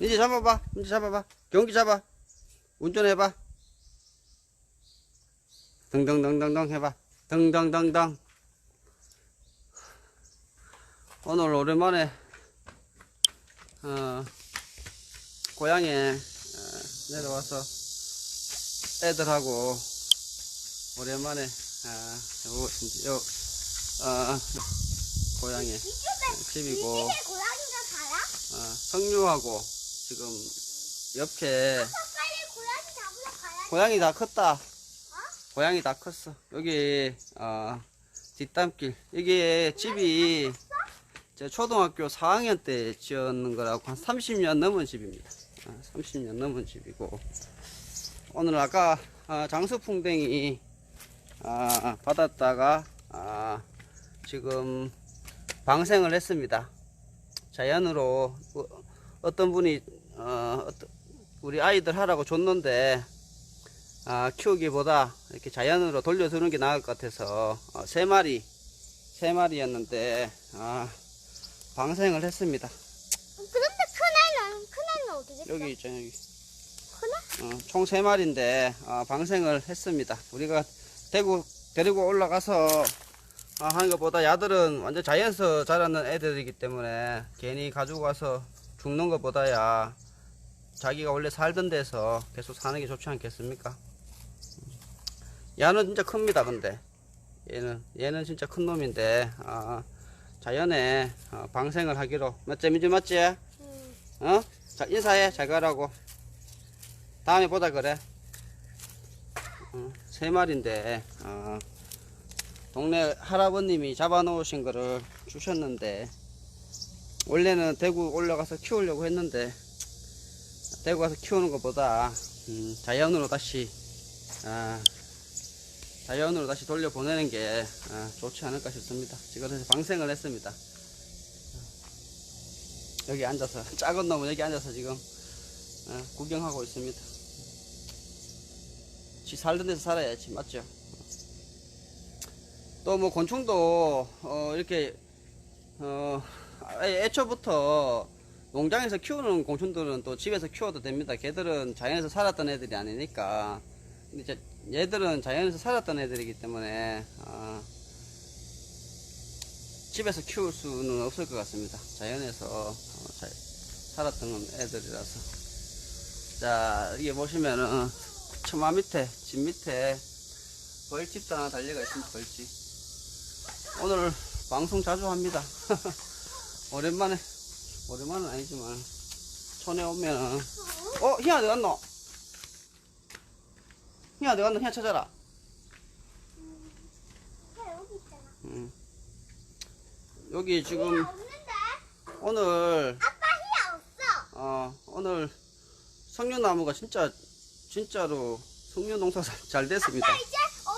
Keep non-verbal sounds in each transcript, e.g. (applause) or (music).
이제 잡아봐. 이제 잡아봐. 경기 잡아. 운전해봐. 등등등등등 해봐. 등등등등. 오늘 오랜만에 어, 고향에 어, 내려와서 애들하고 오랜만에 아, 요, 요 어, 고향에 집이고? 어, 석류하고 지금 옆에 고양이 다 컸다. 고양이 다 컸어. 여기 어, 뒷담길 여기 집이 제 초등학교 4학년 때 지었는 거라고 한 30년 넘은 집입니다. 어, 30년 넘은 집이고 오늘 아까 어, 장수풍뎅이 아, 받았다가 아, 지금 방생을 했습니다. 자연으로 어, 어떤 분이 어, 우리 아이들 하라고 줬는데 아, 키우기보다 이렇게 자연으로 돌려두는 게 나을 것 같아서 어, 세 마리 세 마리였는데 아, 방생을 했습니다. 그런데 큰 애는 큰 애는 어디 있어? 여기 있죠 여기. 큰 애? 어, 총세 마리인데 어, 방생을 했습니다. 우리가 대구 데리고 올라가서 어, 하는 것보다 야들은 완전 자연에서 자라는 애들이기 때문에 괜히 가지고 가서 죽는 것보다야 자기가 원래 살던 데서 계속 사는 게 좋지 않겠습니까? 야는 진짜 큽니다. 근데 얘는 얘는 진짜 큰 놈인데 아, 자연에 어, 방생을 하기로 맞지 민주 맞지? 응. 어? 자 인사해 잘 가라고 다음에 보자 그래 어, 세 마리인데 어, 동네 할아버님이 잡아놓으신 거를 주셨는데 원래는 대구 올라가서 키우려고 했는데 대구 가서 키우는 것보다 음, 자연으로 다시 아, 자연으로 다시 돌려보내는 게 아, 좋지 않을까 싶습니다 지금 그래서 방생을 했습니다 여기 앉아서 (laughs) 작은 놈은 여기 앉아서 지금 어, 구경하고 있습니다. 지 살던 데서 살아야지 맞죠? 또 뭐 곤충도 어, 이렇게 어, 애- 애초부터 농장에서 키우는 곤충들은 또 집에서 키워도 됩니다. 걔들은 자연에서 살았던 애들이 아니니까. 근데 이제 얘들은 자연에서 살았던 애들이기 때문에 어, 집에서 키울 수는 없을 것 같습니다. 자연에서 어, 자- 살았던 애들이라서. 자, 이게 보시면은 처마 밑에, 집 밑에 벌집도 하나 달려가 있습니다. 벌집. 오늘 방송 자주 합니다. (laughs) 오랜만에, 오랜만은 아니지만 촌에 오면은 어, 희야 어디 갔노? 희야 어디 갔노? 희야 찾아라. 음. 여기 지금? 오늘 아빠 희야 없어. 어, 오늘 석류나무가 진짜 진짜로 석류 농사 잘- 잘 됐습니다. 아빠 이제 어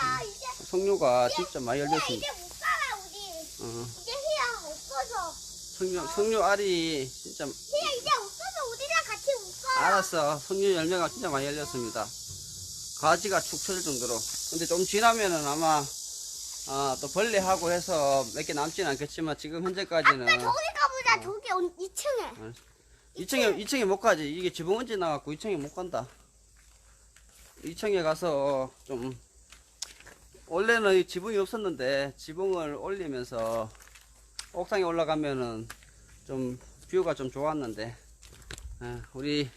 희야 이제 석류가 진짜 많이 열렸습니다. 이제 못 살아 우리. 어. 석류 석류 알이 진짜 희야 이제 없어서 우리랑 같이 못 살아. 알았어. 석류 열매가 진짜 많이 열렸습니다. 가지가 축 처질 정도로. 근데 좀 지나면은 아마 아, 또 벌레하고 해서 몇 개 남지는 않겠지만 지금 현재까지는 아빠 저기 가보자. 저기 2층에. 2층에 2층에 못 가지. 이게 지붕 언제 나갖고 2층에 못 간다. 2층에 가서 좀 원래는 이 지붕이 없었는데 지붕을 올리면서 옥상에 올라가면은 좀 뷰가 좀 좋았는데 아, 우리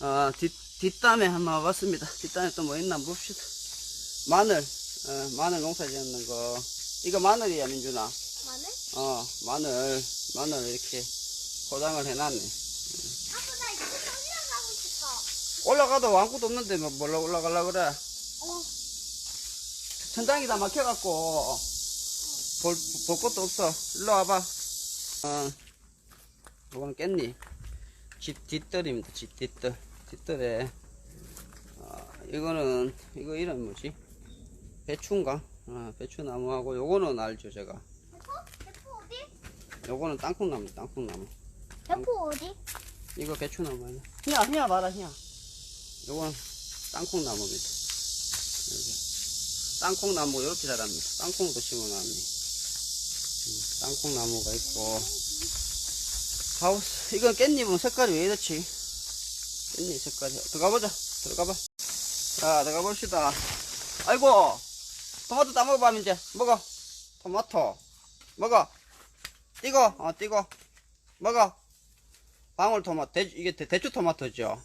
어, 뒷 뒷담에 한번 와봤습니다. 뒷담에 또 뭐 있나 봅시다. 마늘 어, 마늘 농사 지었는 거 이거 마늘이야 민준아. 마늘? 어 마늘 마늘 이렇게 포장을 해놨네. 아빠 나 이제 저기랑 가고 싶어. 올라가도 아무것도 없는데 뭐 뭘로 올라가려 그래? 어. 천장이 다 막혀갖고 볼, 볼 것도 없어. 일로 와봐. 어, 이건 깻잎. 집 뒷뜰입니다. 집 뒷뜰. 뒷뜰에 어, 이거는 이거 이름 뭐지? 배추인가? 어, 배추나무하고 요거는 알죠 제가. 대포? 대포 어디? 요거는 땅콩나무 땅콩나무. 대포 어디? 이거 배추나무 아니야? 희야 희야 봐라 희야. 요건 땅콩나무입니다. 여기. 땅콩나무 이렇게 자랍니다. 땅콩도 심어놨네. 음, 땅콩나무가 있고 하우스. 이건 깻잎은 색깔이 왜 이렇지? 깻잎 색깔이. 들어가 보자. 들어가 봐. 자, 들어가 봅시다. 아이고! 토마토 따먹어봐, 이제. 먹어. 토마토. 먹어. 띄고, 어, 띄고. 먹어. 방울토마토. 대, 이게 대, 대추 토마토죠?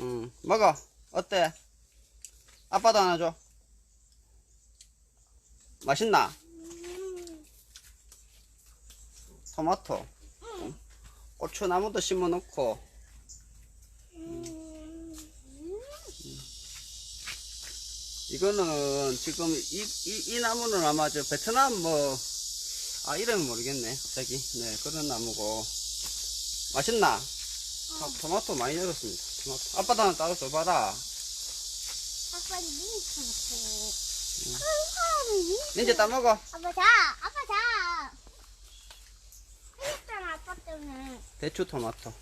음, 먹어. 어때? 아빠도 하나 줘. 맛있나? 토마토. 음. 고추나무도 심어 놓고. 이거는 지금 이, 이, 이 나무는 아마 저 베트남 뭐, 아, 이름은 모르겠네. 갑자기. 네, 그런 나무고. 맛있나? 아, 토마토 많이 열었습니다. 토마토. 아빠도 하나 따로 줘봐라. 아빠 미니 토마토. 이제 따먹어. 아빠 자, 아빠 자. 대추 토마토.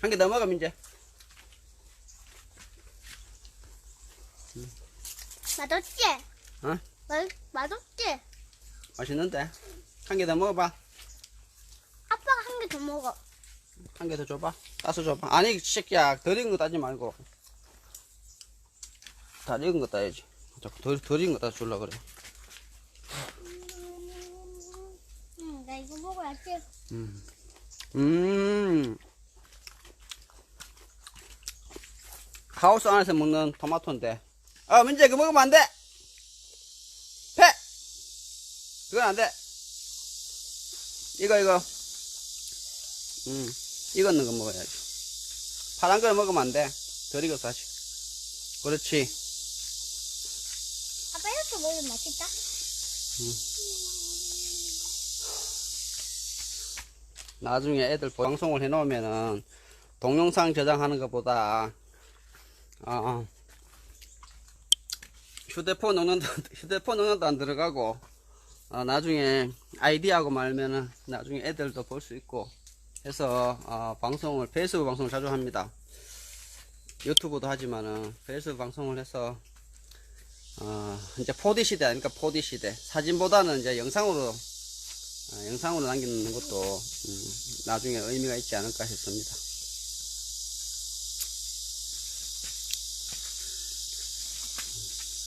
한 개 더 먹어, 민재. 맛없지? 어? 맛 맛없지? 맛있는데? 한 개 더 먹어봐. 아빠가 한 개 더 먹어. 한 개 더 줘봐. 따서 줘봐. 아니, 이 새끼야. 덜 익은 거 따지 말고. 다 익은 거 따야지. 자꾸 덜, 덜 익은 거 따서 줄라 그래. 응, 나 이거 먹어야지. 음. 음. 하우스 안에서 먹는 토마토인데. 아, 민재, 그거 먹으면 안 돼! 패! 그건 안 돼. 이거, 이거. 음, 익었는 거 먹어야지. 파란 거 먹으면 안 돼. 덜 익어서 아직. 그렇지. 아빠 이렇게 먹으면 맛있다. 나중에 애들 방송을 해 놓으면은 동영상 저장하는 것보다 어, 휴대폰 넣는다 (laughs) 휴대폰 넣는다 안 들어가고 어, 나중에 아이디하고 말면은 나중에 애들도 볼 수 있고 해서 어, 방송을 페이스북 방송을 자주 합니다. 유튜브도 하지만은 페이스북 방송을 해서 어, 이제 4D 시대 아니까 4D 시대. 사진보다는 이제 영상으로 아, 영상으로 남기는 것도 음, 나중에 의미가 있지 않을까 싶습니다.